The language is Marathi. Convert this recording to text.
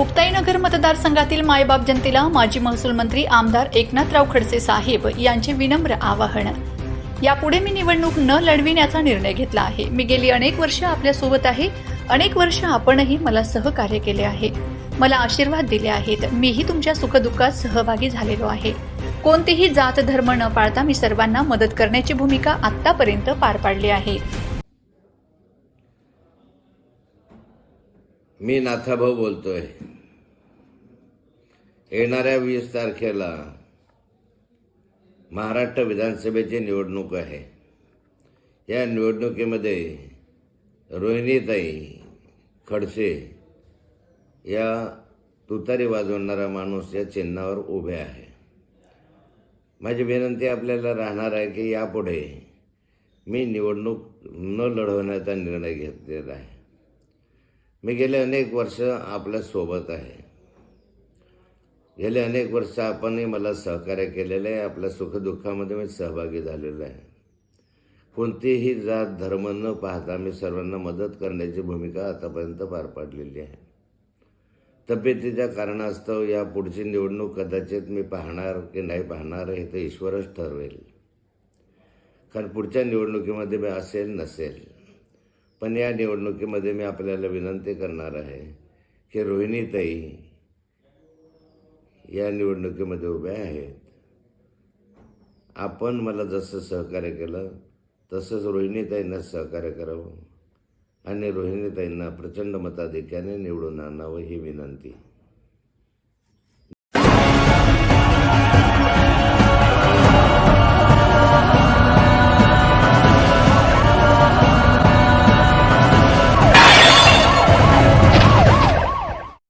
मतदारसंघातील मायबाप जनतेला माजी महसूल मंत्री आमदार एकनाथराव खडसे साहेब यांचे विनम्र आवाहन. यापुढे मी निवडणूक न लढविण्याचा निर्णय घेतला आहे. मी गेली अनेक वर्ष आपल्यासोबत आहे. अनेक वर्ष आपणही मला सहकार्य केले आहे. मला आशीर्वाद दिले आहेत. मीही तुमच्या सुखदुःखात सहभागी झालेलो आहे. कोणतीही जात धर्म न पाळता मी सर्वांना मदत करण्याची भूमिका आतापर्यंत पार पाडली आहे. मी नाथाभाऊ बोलतोय. येणाऱ्या वीस तारखेला महाराष्ट्र विधानसभेची निवडणूक आहे. या निवडणुकीमध्ये रोहिणीताई खडसे या तुतारी वाजवणारा माणूस या चिन्हावर उभे आहे. माझी विनंती आपल्याला राहणार आहे की यापुढे मी निवडणूक न लढवण्याचा निर्णय घेतलेला आहे. मी गेले अनेक वर्ष आपल्यासोबत आहे. गेले अनेक वर्ष आपणही मला सहकार्य केलेलं आहे. आपल्या सुखदुःखामध्ये मी सहभागी झालेलो आहे. कोणतीही जात धर्म न पाहता मी सर्वांना मदत करण्याची भूमिका आतापर्यंत पार पाडलेली आहे. तब्येतीच्या कारणास्तव या पुढची निवडणूक कदाचित मी पाहणार की नाही पाहणार हे तर ईश्वरच ठरवेल. कारण पुढच्या निवडणुकीमध्ये मी असेल नसेल. पण या निवडणुकीमध्ये मी आपल्याला विनंती करणार आहे की रोहिणीताई या निवडणुकीमध्ये उभ्या आहेत. आपण मला जसं सहकार्य केलं तसंच रोहिणीताईंना सहकार्य करावं आणि रोहिणीताईंना प्रचंड मताधिक्याने निवडून आणावं ही विनंती.